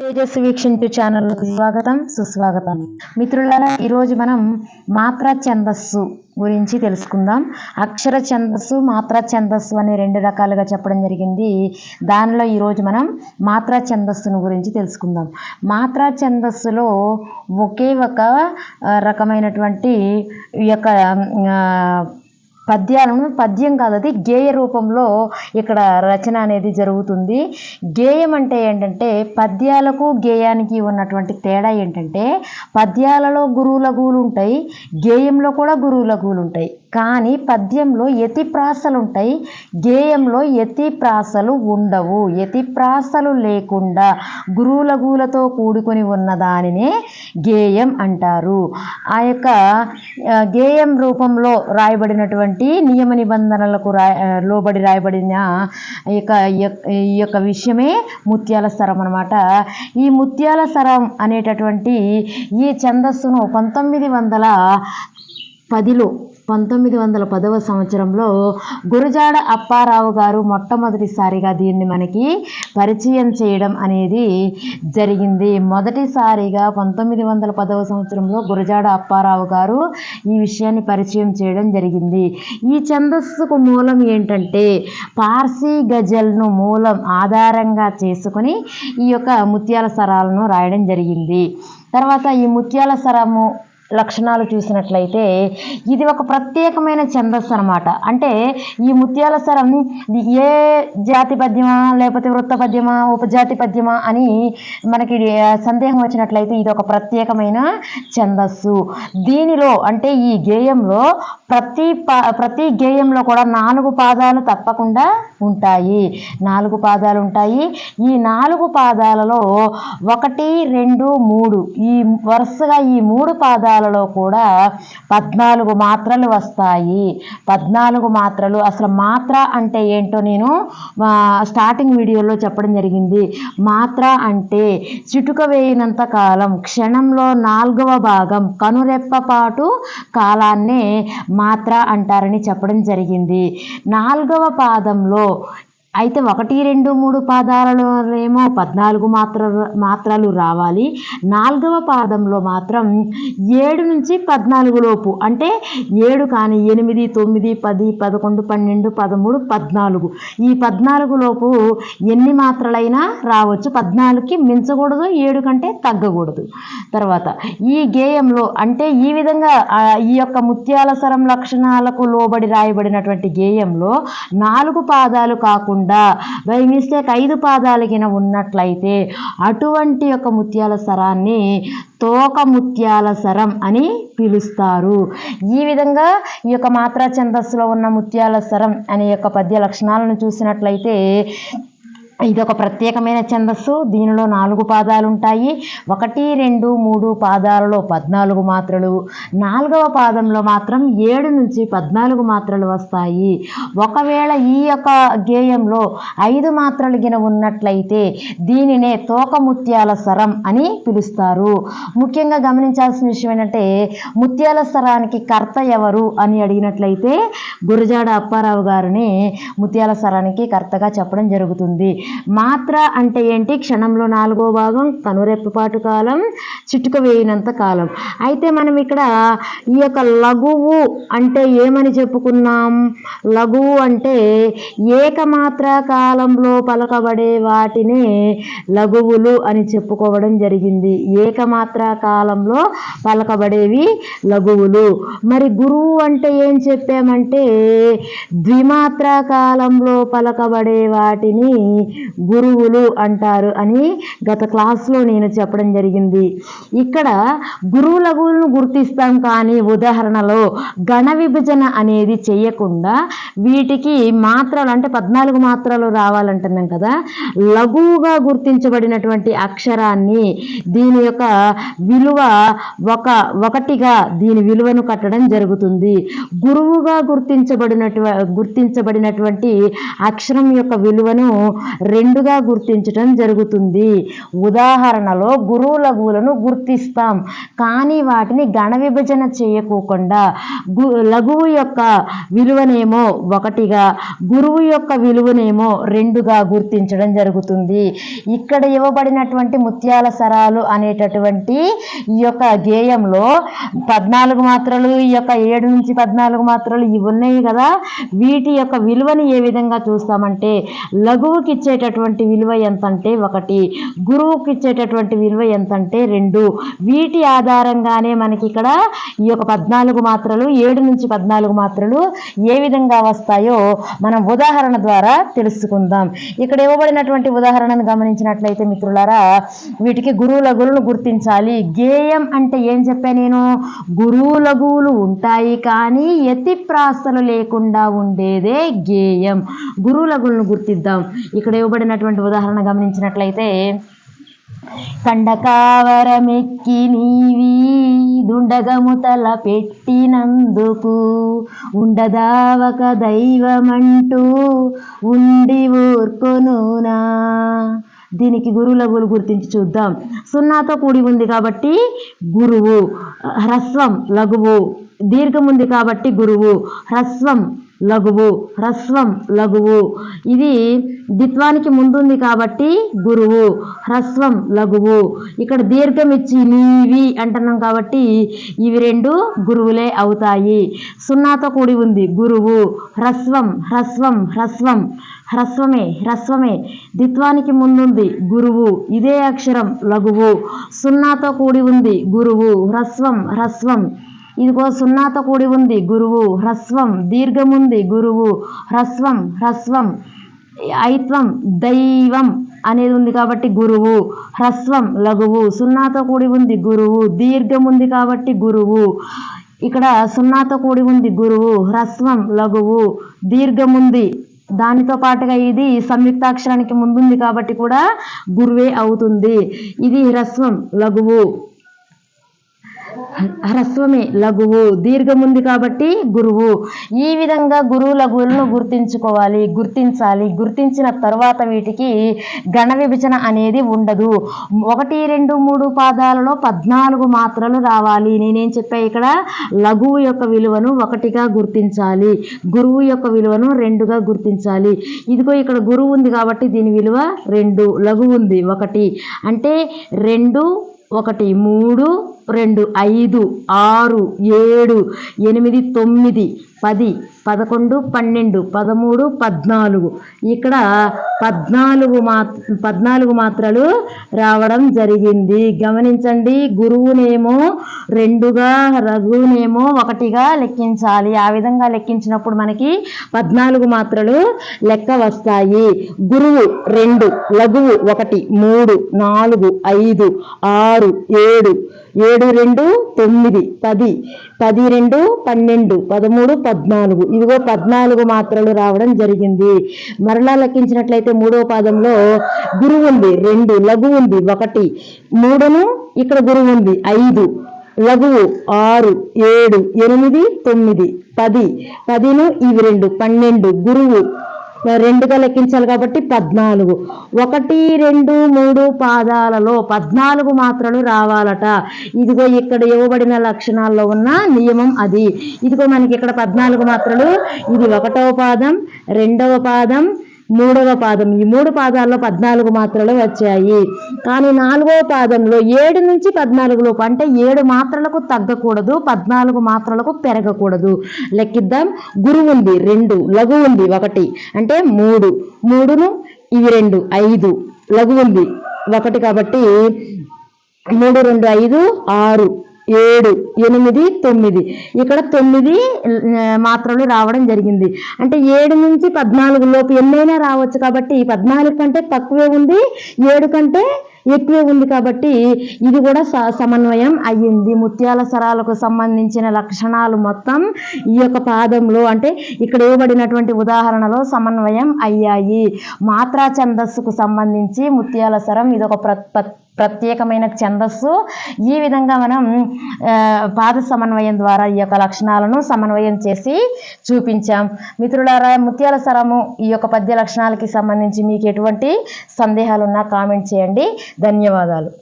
తేజస్సు వీక్షించు ఛానల్కు స్వాగతం సుస్వాగతం. మిత్రులారా ఈరోజు మనం మాత్రా ఛందస్సు గురించి తెలుసుకుందాం. అక్షర ఛందస్సు మాత్రా ఛందస్సు అని రెండు రకాలుగా చెప్పడం జరిగింది. దానిలో ఈరోజు మనం మాత్రా ఛందస్సును గురించి తెలుసుకుందాం. మాత్రా ఛందస్సులో ఒకే ఒక రకమైనటువంటి ఈ యొక్క పద్యాలను పద్యం కాదు అది గేయ రూపంలో ఇక్కడ రచన అనేది జరుగుతుంది. గేయం అంటే ఏంటంటే పద్యాలకు గేయానికి ఉన్నటువంటి తేడా ఏంటంటే పద్యాలలో గురువు లఘువులు ఉంటాయి గేయంలో కూడా గురువు లఘువులు ఉంటాయి. కానీ పద్యంలో ఎతిప్రాసలు ఉంటాయి గేయంలో యతిప్రాసలు ఉండవు. ఎతిప్రాసలు లేకుండా గురువులగూలతో కూడుకొని ఉన్న దానినే గేయం అంటారు. ఆ యొక్క గేయం రూపంలో రాయబడినటువంటి నియమ నిబంధనలకు రా లోబడి రాయబడిన ఈ యొక్క ఈ యొక్క- విషయమే ముత్యాల స్వరం అనమాట ఈ ముత్యాల స్వరం అనేటటువంటి ఈ ఛందస్సును పంతొమ్మిది వందల పదిలో పంతొమ్మిది వందల పదవ సంవత్సరంలో గురజాడ అప్పారావు గారు మొట్టమొదటిసారిగా దీన్ని మనకి పరిచయం చేయడం అనేది జరిగింది. మొదటిసారిగా పంతొమ్మిది వందల పదవ సంవత్సరంలో గురజాడ అప్పారావు గారు ఈ విషయాన్ని పరిచయం చేయడం జరిగింది. ఈ ఛందస్సుకు మూలం ఏంటంటే పార్సీ గజల్ను మూలం ఆధారంగా చేసుకొని ఈ యొక్క ముత్యాల సరాలను రాయడం జరిగింది. తర్వాత ఈ ముత్యాల సరము లక్షణాలు చూసినట్లయితే ఇది ఒక ప్రత్యేకమైన ఛందస్సు అనమాట అంటే ఈ ముత్యాల స్వరం ఏ జాతి పద్యమా లేకపోతే వృత్త పద్యమా ఉపజాతి పద్యమా అని మనకి సందేహం వచ్చినట్లయితే ఇది ఒక ప్రత్యేకమైన ఛందస్సు. దీనిలో అంటే ఈ గేయంలో ప్రతి పా ప్రతి గేయంలో కూడా నాలుగు పాదాలు తప్పకుండా ఉంటాయి. నాలుగు పాదాలు ఉంటాయి. ఈ నాలుగు పాదాలలో ఒకటి రెండు మూడు. ఈ వరుసగా ఈ మూడు పాదాలలో కూడా పద్నాలుగు మాత్రలు వస్తాయి. పద్నాలుగు మాత్రలు. అసలు మాత్ర అంటే ఏంటో నేను స్టార్టింగ్ వీడియోలో చెప్పడం జరిగింది. మాత్ర అంటే చిటుక వేయినంత కాలం క్షణంలో నాలుగవ భాగం కనురెప్పపాటు కాలాన్నే మాత్ర అంటారని చెప్పడం జరిగింది. నాలుగవ పాదంలో అయితే ఒకటి రెండు మూడు పాదాలలో ఏమో పద్నాలుగు మాత్ర మాత్రలు రావాలి. నాలుగవ పాదంలో మాత్రం ఏడు నుంచి పద్నాలుగు లోపు అంటే ఏడు కానీ ఎనిమిది తొమ్మిది పది పదకొండు పన్నెండు పదమూడు పద్నాలుగు. ఈ పద్నాలుగు లోపు ఎన్ని మాత్రలైనా రావచ్చు. పద్నాలుగుకి మించకూడదు ఏడు కంటే తగ్గకూడదు. తర్వాత ఈ గేయంలో అంటే ఈ విధంగా ఈ యొక్క ముత్యాల స్వరం లక్షణాలకు లోబడి రాయబడినటువంటి గేయంలో నాలుగు పాదాలు కాకుండా బై మిస్టేక్ ఐదు పాదాలకిన ఉన్నట్లయితే అటువంటి యొక్క ముత్యాల సరాన్ని తోక ముత్యాల సరం అని పిలుస్తారు. ఈ విధంగా ఈ యొక్క మాత్రా ఛందస్సులో ఉన్న ముత్యాల సరం అనే యొక్క పద్య లక్షణాలను చూసినట్లయితే ఇది ఒక ప్రత్యేకమైన ఛందస్సు. దీనిలో నాలుగు పాదాలు ఉంటాయి ఒకటి రెండు మూడు పాదాలలో పద్నాలుగు మాత్రలు. నాలుగవ పాదంలో మాత్రం ఏడు నుంచి పద్నాలుగు మాత్రలు వస్తాయి. ఒకవేళ ఈ యొక్క గేయంలో ఐదు మాత్రలు గిన ఉన్నట్లయితే దీనినే తోక ముత్యాల అని పిలుస్తారు. ముఖ్యంగా గమనించాల్సిన విషయం ఏంటంటే ముత్యాల స్వరానికి కర్త ఎవరు అని అడిగినట్లయితే గురజాడ అప్పారావు గారిని ముత్యాల స్వరానికి కర్తగా చెప్పడం జరుగుతుంది. మాత్ర అంటే ఏంటి? క్షణంలో నాలుగో భాగం కనురెప్పపాటు కాలం చిటుక వేయినంత కాలం. అయితే మనం ఇక్కడ ఈ యొక్క లఘువు అంటే ఏమని చెప్పుకున్నాం? లఘువు అంటే ఏకమాత్ర కాలంలో పలకబడే వాటిని లఘువులు అని చెప్పుకోవడం జరిగింది. ఏకమాత్ర కాలంలో పలకబడేవి లఘువులు. మరి గురువు అంటే ఏం చెప్పామంటే ద్విమాత్ర కాలంలో పలకబడే వాటిని గురువులు అంటారు అని గత క్లాస్లో నేను చెప్పడం జరిగింది. ఇక్కడ గురువు గుర్తిస్తాం కానీ ఉదాహరణలో గణ విభజన అనేది చేయకుండా వీటికి మాత్రలు అంటే పద్నాలుగు మాత్రలు రావాలంటున్నాం కదా. లఘువుగా గుర్తించబడినటువంటి అక్షరాన్ని దీని యొక్క విలువ ఒక ఒకటిగా దీని విలువను కట్టడం జరుగుతుంది. గురువుగా గుర్తించబడినటు గుర్తించబడినటువంటి అక్షరం యొక్క విలువను రెండుగా గుర్తించటం జరుగుతుంది. ఉదాహరణలో గురువు లఘువులను గుర్తిస్తాం. కానీ వాటిని గణ విభజన చేయకోకుండా గు లఘువు యొక్క విలువనేమో ఒకటిగా గురువు యొక్క విలువనేమో రెండుగా గుర్తించడం జరుగుతుంది. ఇక్కడ ఇవ్వబడినటువంటి ముత్యాల సరాలు అనేటటువంటి ఈ యొక్క గేయంలో పద్నాలుగు మాత్రలు ఈ యొక్క ఏడు నుంచి పద్నాలుగు మాత్రలు ఇవి ఉన్నాయి కదా. వీటి యొక్క విలువని ఏ విధంగా చూస్తామంటే లఘువుకి ఇచ్చేటటువంటి విలువ ఎంత అంటే ఒకటి. గురువుకి ఇచ్చేటటువంటి విలువ ఎంత అంటే రెండు. వీటి ఆధారంగానే మనకి ఇక్కడ ఈ యొక్క పద్నాలుగు మాత్రలు ఏడు నుంచి పద్నాలుగు మాత్రలు ఏ విధంగా వస్తాయో మనం ఉదాహరణ ద్వారా తెలుసుకుందాం. ఇక్కడ ఇవ్వబడినటువంటి ఉదాహరణను గమనించినట్లయితే మిత్రులారా వీటికి గురువు లఘువులను గుర్తించాలి. గేయం అంటే ఏం చెప్పా నేను? గురువు లఘువులు ఉంటాయి కానీ యతి ప్రాసలు లేకుండా ఉండేదే గేయం. గురువు లఘువులను గుర్తిద్దాం. ఇక్కడ ఇవ్వబడినటువంటి ఉదాహరణ గమనించినట్లయితే కండకావరమెక్కి నీవి దుండగము తల పెట్టినందుకు ఉండదావక దైవమంటూ ఉండి ఊర్కొనునా? దీనికి గురువు లఘువులు గుర్తించి చూద్దాం. సున్నాతో కూడి ఉంది కాబట్టి గురువు హ్రస్వం లఘువు దీర్ఘం ఉంది కాబట్టి గురువు. హ్రస్వం లఘువు. హ్రస్వం లఘువు. ఇది ద్విత్వానికి ముందుంది కాబట్టి గురువు. హ్రస్వం లఘువు. ఇక్కడ దీర్ఘం ఇచ్చి నీవి అంటున్నాం కాబట్టి ఇవి రెండు గురువులే అవుతాయి. సున్నాతో కూడి ఉంది. గురువు హ్రస్వం హ్రస్వం హ్రస్వం. హ్రస్వమే హ్రస్వమే. ద్విత్వానికి ముందుంది. గురువు ఇదే అక్షరం లఘువు. సున్నాతో కూడి ఉంది. గురువు హ్రస్వం హ్రస్వం. ఇదిగో సున్నాతో కూడి ఉంది గురువు. హ్రస్వం దీర్ఘముంది గురువు. హ్రస్వం హ్రస్వం ఐత్వం దైవం అనేది ఉంది కాబట్టి గురువు. హ్రస్వం లఘువు. సున్నాతో కూడి ఉంది గురువు. దీర్ఘం ఉంది కాబట్టి గురువు. ఇక్కడ సున్నాతో కూడి ఉంది గురువు. హ్రస్వం లఘువు. దీర్ఘముంది. దానితో పాటుగా ఇది సంయుక్తాక్షరానికి ముందుంది కాబట్టి కూడా గురువే అవుతుంది. ఇది హ్రస్వం లఘువు. హ్రస్వమే లఘువు దీర్ఘముంది కాబట్టి గురువు. ఈ విధంగా గురువు లఘువులను గుర్తించుకోవాలి గుర్తించాలి. గుర్తించిన తర్వాత వీటికి గణ విభజన అనేది ఉండదు. ఒకటి రెండు మూడు పాదాలలో పద్నాలుగు మాత్రలు రావాలి. నేనేం చెప్పా ఇక్కడ? లఘువు యొక్క విలువను ఒకటిగా గుర్తించాలి. గురువు యొక్క విలువను రెండుగా గుర్తించాలి. ఇదిగో ఇక్కడ గురువు ఉంది కాబట్టి దీని విలువ రెండు లఘువు ఉంది ఒకటి. అంటే రెండు ఒకటి మూడు రెండు ఐదు ఆరు ఏడు ఎనిమిది తొమ్మిది పది పదకొండు పన్నెండు పదమూడు పద్నాలుగు. ఇక్కడ పద్నాలుగు మా పద్నాలుగు మాత్రలు రావడం జరిగింది. గమనించండి గురువునేమో రెండుగా రఘువునేమో ఒకటిగా లెక్కించాలి. ఆ విధంగా లెక్కించినప్పుడు మనకి పద్నాలుగు మాత్రలు లెక్క వస్తాయి. గురువు రెండు లఘువు ఒకటి మూడు నాలుగు ఐదు ఆరు ఏడు ఏడు రెండు తొమ్మిది పది పది రెండు పన్నెండు పదమూడు పద్నాలుగు. ఇదిగో పద్నాలుగు మాత్రలు రావడం జరిగింది. మరలా లెక్కించినట్లయితే మూడవ పాదంలో గురువు ఉంది రెండు లఘు ఉంది ఒకటి మూడును ఇక్కడ గురువు ఉంది ఐదు లఘువు ఆరు ఏడు ఎనిమిది తొమ్మిది పది పదిను ఇవి రెండు పన్నెండు గురువు రెండుగా లెక్కించాలి కాబట్టి పద్నాలుగు. ఒకటి రెండు మూడు పాదాలలో పద్నాలుగు మాత్రలు రావాలట. ఇదిగో ఇక్కడ ఇవ్వబడిన లక్షణాల్లో ఉన్న నియమం అది. ఇదిగో మనకి ఇక్కడ పద్నాలుగు మాత్రలు. ఇది ఒకటవ పాదం రెండవ పాదం మూడవ పాదం. ఈ మూడు పాదాల్లో పద్నాలుగు మాత్రలు వచ్చాయి. కానీ నాలుగవ పాదంలో ఏడు నుంచి పద్నాలుగు లోపు అంటే ఏడు మాత్రలకు తగ్గకూడదు పద్నాలుగు మాత్రలకు పెరగకూడదు. లెక్కిద్దాం. గురువు ఉంది రెండు. లఘు ఉంది ఒకటి. అంటే మూడు. మూడును ఇవి రెండు ఐదు. లఘు ఉంది ఒకటి కాబట్టి మూడు రెండు ఐదు ఆరు. ఏడు ఎనిమిది తొమ్మిది. ఇక్కడ తొమ్మిది మాత్రలు రావడం జరిగింది. అంటే ఏడు నుంచి పద్నాలుగు లోపు ఎన్నైనా రావచ్చు కాబట్టి పద్నాలుగు కంటే తక్కువే ఉంది ఏడు కంటే ఎక్కువే ఉంది కాబట్టి ఇది కూడా స- సమన్వయం అయ్యింది. ముత్యాల స్వరాలకు సంబంధించిన లక్షణాలు మొత్తం ఈ యొక్క పాదంలో అంటే ఇక్కడ ఇవ్వబడినటువంటి ఉదాహరణలో సమన్వయం అయ్యాయి. మాత్రా ఛందస్సుకు సంబంధించి ముత్యాల స్వరం ఇది ఒక ప్ర- ప్రత్యేకమైన ఛందస్సు. ఈ విధంగా మనం పాద సమన్వయం ద్వారా ఈ యొక్క లక్షణాలను సమన్వయం చేసి చూపించాం. మిత్రులారా ముత్యాల సరము ఈ యొక్క పద్య లక్షణాలకి సంబంధించి మీకు ఎటువంటి సందేహాలున్నా కామెంట్ చేయండి. ధన్యవాదాలు.